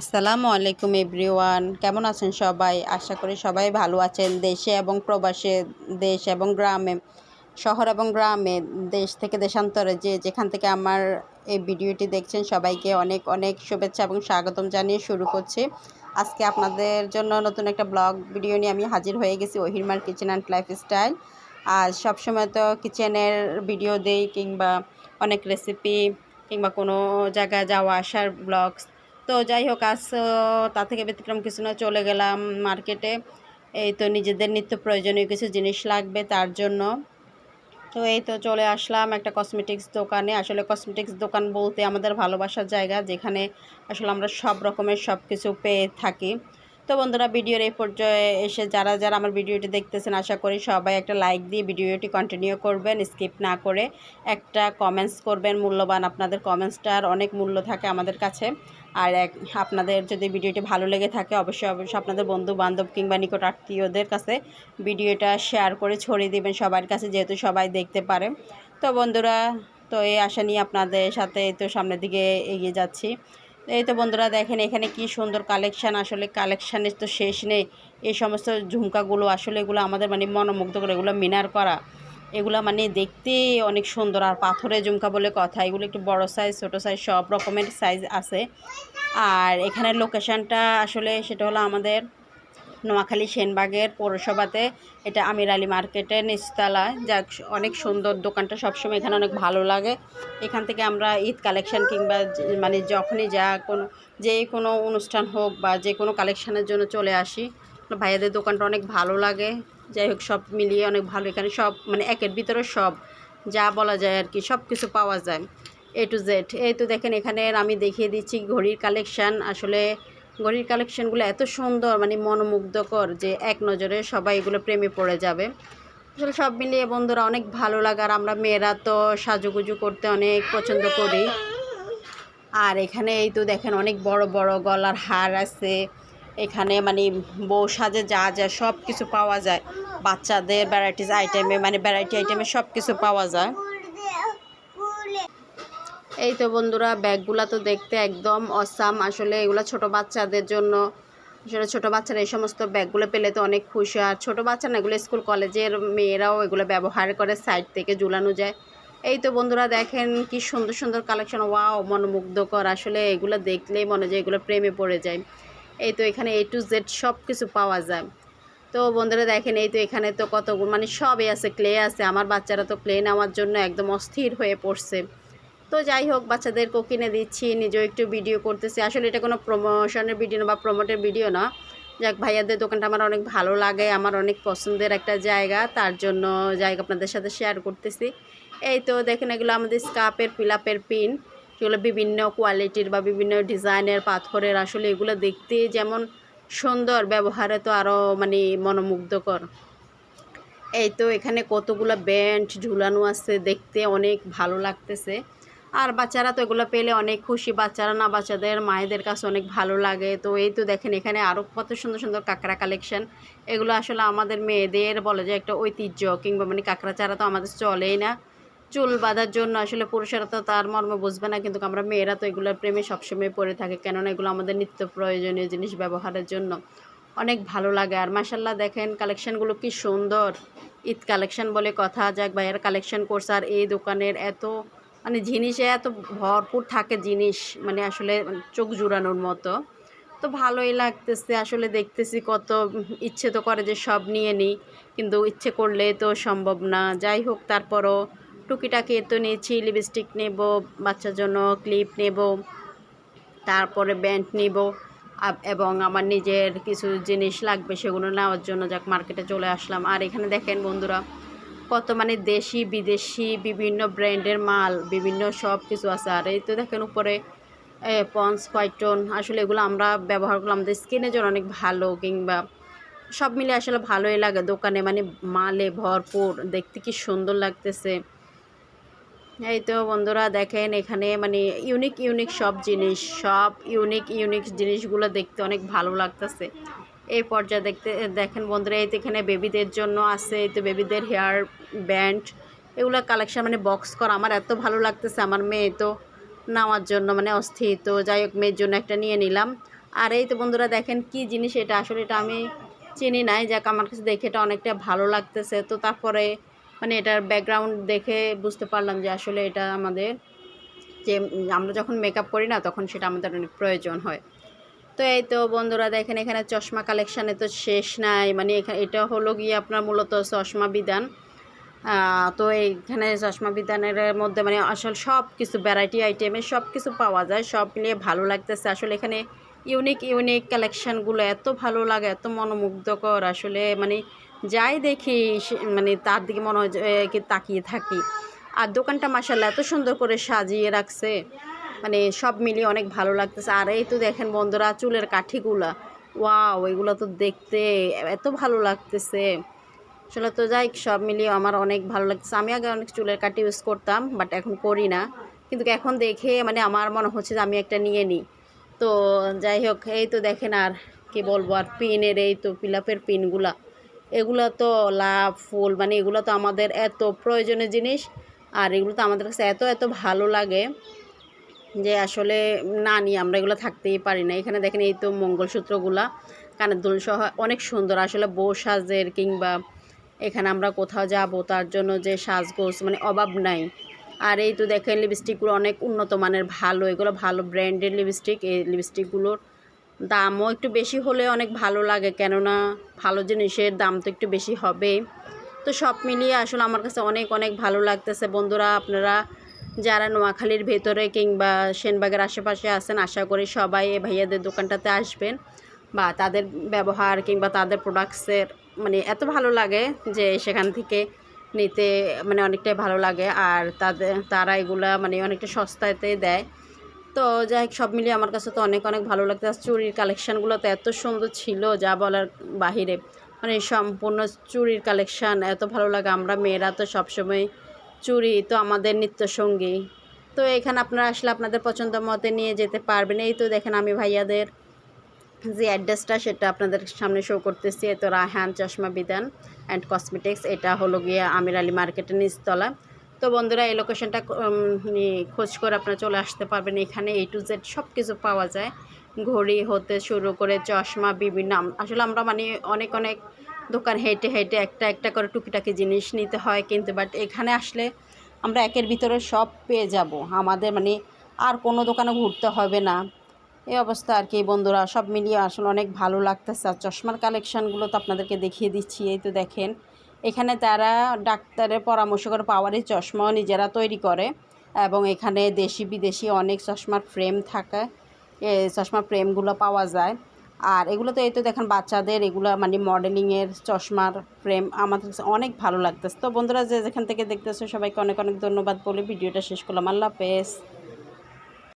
আসসালামু আলাইকুম এভরিওয়ান। কেমন আছেন সবাই? আশা করি সবাই ভালো আছেন। দেশে এবং প্রবাসে, দেশ এবং গ্রামে, শহর এবং গ্রামে, দেশ থেকে দেশান্তরে যে যেখান থেকে আমার এই ভিডিওটি দেখছেন, সবাইকে অনেক অনেক শুভেচ্ছা এবং স্বাগতম জানিয়ে শুরু করছি। আজকে আপনাদের জন্য নতুন একটা ব্লগ ভিডিও নিয়ে আমি হাজির হয়ে গেছি, ওহিরমার কিচেন অ্যান্ড লাইফস্টাইল আর সবসময় তো কিচেনের ভিডিও দেই কিংবা অনেক রেসিপি কিংবা কোনো জায়গায় যাওয়া, আসার ব্লগস তো যাই হোক, আজ তা থেকে ব্যতিক্রম কিছু না, চলে গেলাম মার্কেটে। এই তো নিজেদের নিত্য প্রয়োজনীয় কিছু জিনিস লাগবে তার জন্য। তো এই তো চলে আসলাম একটা কসমেটিক্স দোকানে। আসলে কসমেটিক্স দোকান বলতে আমাদের ভালোবাসার জায়গা, যেখানে আসলে আমরা সব রকমের সব কিছু পেয়ে থাকি। তো বন্ধুরা, ভিডিওর এই পর্যায়ে এসে যারা যারা আমার ভিডিওটি দেখতেছেন, আশা করি সবাই একটা লাইক দিয়ে ভিডিওটি কন্টিনিউ করবেন স্কিপ না করে একটা কমেন্টস করবেন। মূল্যবান আপনাদের কমেন্টসটার অনেক মূল্য থাকে আমাদের কাছে। আর এক, আপনাদের যদি ভিডিওটি ভালো লেগে থাকে, অবশ্যই অবশ্যই আপনাদের বন্ধু বান্ধব কিংবা নিকট আত্মীয়দের কাছে ভিডিওটা শেয়ার করে ছড়িয়ে দেবেন সবার কাছে, যেহেতু সবাই দেখতে পারে। তো বন্ধুরা, তো এই আশা নিয়ে আপনাদের সাথে তো সামনের দিকে এগিয়ে যাচ্ছি। এই তো বন্ধুরা, দেখেন এখানে কি সুন্দর কালেকশান আসলে কালেকশানের তো শেষ নেই। এই সমস্ত ঝুমকাগুলো, আসলে এগুলো আমাদের মানে মনোমুগ্ধ করে এগুলো মিনার করা। এগুলো মানে দেখতে অনেক সুন্দর। আর পাথরের ঝুমকা বলে কথা, এগুলো একটু বড় সাইজ ছোটো সাইজ সব রকমের সাইজ আছে। আর এখানের লোকেশানটা আসলে সেটা হলো আমাদের নোয়াখালী সেনবাগের পৌরসভাতে। এটা আমির আলী মার্কেটের নিচতলায় যা অনেক সুন্দর দোকানটা সবসময় এখানে অনেক ভালো লাগে। এখান থেকে আমরা ঈদ কালেকশান কিংবা মানে যখনই যা কোনো, যে কোনো অনুষ্ঠান হোক বা যে কোনো কালেকশানের জন্য চলে আসি। ভাইয়াদের দোকানটা অনেক ভালো লাগে। যাই হোক, সব মিলিয়ে অনেক ভালো। এখানে সব মানে একের ভিতরে সব, যা বলা যায় আর কি সব কিছু পাওয়া যায় এ টু জেড এই তো দেখেন, এখানে আমি দেখিয়ে দিচ্ছি ঘড়ির কালেকশান আসলে ঘড়ির কালেকশানগুলো এত সুন্দর মানে মনোমুগ্ধকর যে এক নজরে সবাই এগুলো প্রেমে পড়ে যাবে। আসলে সব মিলিয়ে বন্ধুরা অনেক ভালো লাগে আর আমরা মেয়েরা তো সাজুগুজু করতে অনেক পছন্দ করি। আর এখানে এই তো দেখেন, অনেক বড় বড় গলার হার আছে। এখানে মানে বউ সাজে যা যা সব কিছু পাওয়া যায়। বাচ্চাদের ভ্যারাইটিস আইটেমে মানে ভ্যারাইটি আইটেমে সব কিছু পাওয়া যায়। এই তো বন্ধুরা, ব্যাগগুলো তো দেখতে একদম অসাম আসলে এগুলো ছোট বাচ্চাদের জন্য, আসলে ছোট বাচ্চারা এই সমস্ত ব্যাগগুলো পেলে তো অনেক খুশি। আর ছোটো বাচ্চা না, এগুলো স্কুল কলেজের মেয়েরাও এগুলো ব্যবহার করে সাইড থেকে ঝুলানো যায়। এই তো বন্ধুরা, দেখেন কি সুন্দর সুন্দর কালেকশন ওয়াও মনোমুগ্ধকর। আসলে এগুলো দেখলেই মনে যায় এগুলো প্রেমে পড়ে যায়। এই তো এখানে এ টু জেড সব কিছু পাওয়া যায়। তো বন্ধুরা দেখেন, এই তো এখানে তো কত মানে সবই আছে ক্লে আছে। আমার বাচ্চারা তো ক্লে নেওয়ার জন্য একদম অস্থির হয়ে পড়ছে। তো যাই হোক বাচ্চাদেরকেও কিনে দিচ্ছি, নিজেও একটু ভিডিও করতেছি। আসলে এটা কোনো প্রমোশনের ভিডিও না বা প্রমোটের ভিডিও না। যাক, ভাইয়াদের দোকানটা আমার অনেক ভালো লাগে, আমার অনেক পছন্দের একটা জায়গা। তার জন্য জায়গা আপনাদের সাথে শেয়ার করতেছি। এই তো দেখেন, এগুলো আমাদের স্কাপের পিলাপের পিন সেগুলো বিভিন্ন কোয়ালিটির বা বিভিন্ন ডিজাইনের পাথরের আসলে এগুলো দেখতে যেমন সুন্দর, ব্যবহারে তো আরও মানে মনোমুগ্ধকর। এই তো এখানে কতগুলো ব্যান্ড ঝুলানো আছে দেখতে অনেক ভালো লাগতেছে। আর বাচ্চারা তো এগুলো পেলে অনেক খুশি, বাচ্চারা না বাচ্চাদের, মায়েদের কাছে অনেক ভালো লাগে। তো এই তো দেখেন এখানে আরও কত সুন্দর সুন্দর কাঁকড়া কালেকশন এগুলো আসলে আমাদের মেয়েদের বলে যে একটা ঐতিহ্য কিংবা মানে কাঁকড়া চারা তো আমাদের চলেই না। চুল বাঁধার জন্য আসলে পুরুষেরা তো তার মর্ম বুঝবে না, কিন্তু আমরা মেয়েরা তো এগুলোর প্রেমে সবসময় পড়ে থাকে। কেননা এগুলো আমাদের নিত্য প্রয়োজনীয় জিনিস ব্যবহারের জন্য। অনেক ভালো লাগে। আর মাসাল্লাহ দেখেন, কালেকশানগুলো কি সুন্দর। ঈদ কালেকশন বলে কথা, যাক ভাইয়ের কালেকশন করছে। আর এই দোকানের এত মানে জিনিসে এত ভরপুর থাকে জিনিস মানে আসলে চোখ জুড়ানোর মতো। তো ভালোই লাগতেছে, আসলে দেখতেছি কত ইচ্ছে তো করে যে সব নিয়ে নিই, কিন্তু ইচ্ছে করলে তো সম্ভব না। যাই হোক, তারপরও টুকিটাকি তো নিয়েছি লিপস্টিক নেব, বাচ্চার জন্য ক্লিপ নেব, তারপরে ব্যান্ড নিব এবং আমার নিজের কিছু জিনিস লাগবে সেগুলো নেওয়ার জন্য যাক মার্কেটে চলে আসলাম। আর এখানে দেখেন বন্ধুরা, কত মানে দেশি, বিদেশি, বিভিন্ন ব্র্যান্ডের মাল, বিভিন্ন সব কিছু আছে। আর এই তো দেখেন উপরে পন্স হোয়াইটন আসলে এগুলো আমরা ব্যবহার করলাম। আমাদের স্কিনের জন্য অনেক ভালো, কিংবা সব মিলে আসলে ভালোই লাগে। দোকানে মানে মালে ভরপুর, দেখতে কি সুন্দর লাগতেছে। এই তো বন্ধুরা দেখেন এখানে মানে ইউনিক ইউনিক সব জিনিস, সব ইউনিক ইউনিক জিনিসগুলো দেখতে অনেক ভালো লাগতেছে। এই পর্যায়ে দেখতে, দেখেন বন্ধুরা, এই তো এখানে বেবিদের জন্য আছে, এই তো বেবিদের হেয়ার ব্যান্ড এগুলো কালেকশন মানে বক্স করা। আমার এত ভালো লাগতেছে আমার মেয়ে তো নেওয়ার জন্য মানে অস্থির তো। যাই হোক, মেয়ের জন্য একটা নিয়ে নিলাম। আর এই তো বন্ধুরা দেখেন কি জিনিস এটা? আসলে এটা আমি চিনি নাই। যাক, আমার কাছে দেখে এটা অনেকটা ভালো লাগতেছে। তো তারপরে মানে এটার ব্যাকগ্রাউন্ড দেখে বুঝতে পারলাম যে আসলে এটা আমাদের যে আমরা যখন মেকআপ করি না, তখন সেটা আমাদের অনেক প্রয়োজন হয়। তো এই তো বন্ধুরা, দেখেন এখানে চশমা কালেকশানে তো শেষ নাই। মানে এখানে এটা হলো গিয়ে আপনার মূলত চশমা বিধান। তো এইখানে চশমা বিধানের মধ্যে মানে আসলে সব কিছু ভ্যারাইটি আইটেমের সব কিছু পাওয়া যায়। সব মিলিয়ে ভালো লাগতেছে। আসলে এখানে ইউনিক ইউনিক কালেকশানগুলো এত ভালো লাগে, এত মনোমুগ্ধকর। আসলে মানে যাই দেখি মানে তার দিকে মনে হয় তাকিয়ে থাকি। আর দোকানটা মাসাল্লাহ এত সুন্দর করে সাজিয়ে রাখছে। মানে সব মিলিয়ে অনেক ভালো লাগতেছে। আর এই তো দেখেন বন্ধুরা, চুলের কাঠিগুলা। ওয়াও, এগুলো তো দেখতে এত ভালো লাগতেছে। আসলে তো যাই সব মিলিয়ে আমার অনেক ভালো লাগতেছে। আমি আগে অনেক চুলের কাঠি ইউজ করতাম বাট এখন করি না। কিন্তু এখন দেখে মানে আমার মনে হচ্ছে যে, আমি একটা নিয়ে নিই তো যাই হোক, এই তো দেখেন আর কি বলব, আর পিনের এই তো পিলাপের পিনগুলা এগুলো তো লাভ, ফুল মানে এগুলো তো আমাদের এত প্রয়োজনীয় জিনিস। আর এগুলো তো আমাদের কাছে এত এত ভালো লাগে যে আসলে না নিয়ে আমরা এগুলো থাকতেই পারি না। এখানে দেখেন এই তো মঙ্গলসূত্রগুলা কানের দুল সহ অনেক সুন্দর। আসলে বউ সাজের কিংবা এখানে আমরা কোথাও যাব, তার জন্য যে সাজগোজ মানে অভাব নাই। আর এই তো দেখেন লিপস্টিকগুলো অনেক উন্নত মানের, ভালো। এগুলো ভালো ব্র্যান্ডের লিপস্টিক এই লিপস্টিকগুলোর দামও একটু বেশি হলে অনেক ভালো লাগে। কেননা ভালো জিনিসের দাম তো একটু বেশি হবেই তো সব মিলিয়ে আসলে আমার কাছে অনেক অনেক ভালো লাগতেছে। বন্ধুরা, আপনারা যারা নোয়াখালীর ভেতরে কিংবা সেনবাগের আশেপাশে আছেন, আশা করি সবাই এই ভাইয়াদের দোকানটাতে আসবেন বা তাদের ব্যবহার কিংবা তাদের প্রোডাক্টসের মানে এত ভালো লাগে যে সেখান থেকে নিতে মানে অনেকটাই ভালো লাগে। আর তাদের, তারা এগুলা মানে অনেকটা সস্তাতে দেয়। তো যাই সব মিলিয়ে আমার কাছে তো অনেক অনেক ভালো লাগতো আর চুরির কালেকশানগুলো তো এত সুন্দর ছিল, যা বলার বাহিরে। মানে সম্পূর্ণ চুরির কালেকশান এত ভালো লাগে। আমরা মেয়েরা তো সবসময় চুরি, তো আমাদের নিত্যসঙ্গী। তো এখানে আপনারা আসলে আপনাদের পছন্দ মতে নিয়ে যেতে পারবেন। এই তো দেখেন আমি ভাইয়াদের যে অ্যাড্রেসটা, সেটা আপনাদের সামনে শো করতেছি। এ তো রায়হান চশমা বিধান অ্যান্ড কসমেটিক্স এটা হলো গিয়ে আমির আলী মার্কেটের নিচতলা। তো বন্ধুরা, এই লোকেশনটা খোঁজ করে আপনারা চলে আসতে পারবেন। এখানে এ টু জেড সব কিছু পাওয়া যায়। ঘড়ি হতে শুরু করে চশমা, বিভিন্ন আসলে আমরা মানে অনেক অনেক দোকান হেঁটে হেঁটে একটা একটা করে টুকিটাকি জিনিস নিতে হয় কিন্তু বাট এখানে আসলে আমরা একের ভিতরে সব পেয়ে যাব। আমাদের মানে আর কোনো দোকানে ঘুরতে হবে না। এই অবস্থা আর কি বন্ধুরা, সব মিলিয়ে আসলে অনেক ভালো লাগতেছে। আর চশমার কালেকশানগুলো তো আপনাদেরকে দেখিয়ে দিচ্ছি, এই তো দেখেন। এখানে তারা ডাক্তারের পরামর্শ করে পাওয়ারি চশমাও নিজেরা তৈরি করে এবং এখানে দেশি বিদেশি অনেক চশমার ফ্রেম থাকে চশমার ফ্রেমগুলো পাওয়া যায়। আর এগুলো তো এই তো দেখেন বাচ্চাদের এগুলো মানে মডেলিংয়ের চশমার ফ্রেম আমাদের কাছে অনেক ভালো লাগতেছে। তো বন্ধুরা যে যেখান থেকে দেখতেছো সবাইকে অনেক অনেক ধন্যবাদ বলে ভিডিওটা শেষ করলাম। আল্লাহ হাফেজ।